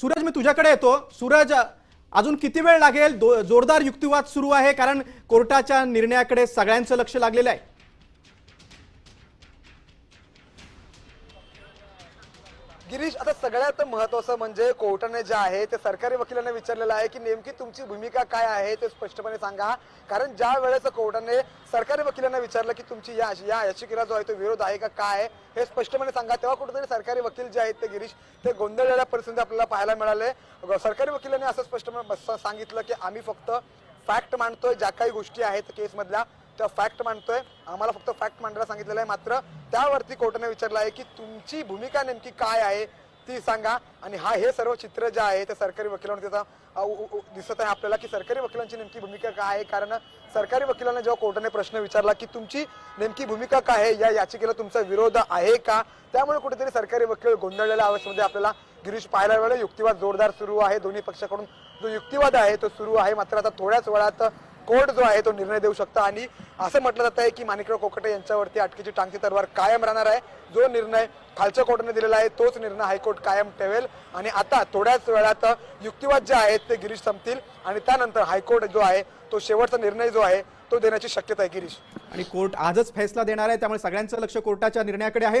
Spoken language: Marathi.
सूरज मी तुझ्याकडे येतो. सूरज अजून किती वेळ लागेल? दो- जोरदार युक्तिवाद सुरू आहे कारण कोर्टाच्या निर्णयाकडे सगळ्यांचं लक्ष लागलेलं आहे. गिरीश आता सगळ्यात महत्वाचं म्हणजे कोर्टाने जे आहे ते सरकारी वकिलांना विचारलेलं आहे की नेमकी तुमची भूमिका काय आहे ते स्पष्टपणे सांगा. कारण ज्या वेळेस कोर्टाने सरकारी वकिलांना विचारलं की तुमची या या याचिकेला जो आहे तो विरोध आहे का काय हे स्पष्टपणे सांगा. तेव्हा कुठेतरी सरकारी वकील जे आहेत ते गिरीश ते गोंधळलेल्या परिस्थिती आपल्याला पाहायला मिळाले. सरकारी वकिलांनी असं स्पष्टपणे सांगितलं की आम्ही फक्त फॅक्ट मांडतोय ज्या काही गोष्टी आहेत केसमधल्या त्या फॅक्ट मांडतोय. आम्हाला फक्त फॅक्ट मांडायला सांगितलेलं आहे. मात्र त्यावरती कोर्टाने विचारलं आहे की तुमची भूमिका नेमकी काय आहे ती सांगा. आणि हा हे सर्व चित्र जे आहे ते सरकारी वकिलांवर त्याचा दिसत आहे आपल्याला की सरकारी वकिलांची नेमकी भूमिका काय आहे. कारण सरकारी वकिलांना जेव्हा कोर्टाने प्रश्न विचारला की तुमची नेमकी भूमिका काय आहे या याचिकेला तुमचा विरोध आहे का? त्यामुळे कुठेतरी सरकारी वकील गोंधळलेल्या अवस्थेमध्ये आपल्याला गिरीश पाहायला मिळालं युक्तिवाद जोरदार सुरू आहे. दोन्ही पक्षाकडून जो युक्तिवाद आहे तो सुरू आहे. मात्र आता थोड्याच वेळात कोर्ट जो आहे तो निर्णय देऊ शकतो. आणि असं म्हटलं जात आहे की माणिकराव कोकटे यांच्यावरती अटकेची टांगती तलवार कायम राहणार आहे. जो निर्णय खालच्या कोर्टाने दिलेला आहे तोच निर्णय हायकोर्ट कायम ठेवेल. आणि आता थोड्याच वेळात युक्तिवाद जे आहेत ते गिरीश संपतील. आणि त्यानंतर हायकोर्ट जो आहे तो शेवटचा निर्णय जो आहे तो देण्याची शक्यता आहे गिरीश. आणि कोर्ट आजच फैसला देणार आहे. त्यामुळे सगळ्यांचं लक्ष कोर्टाच्या निर्णयाकडे आहे.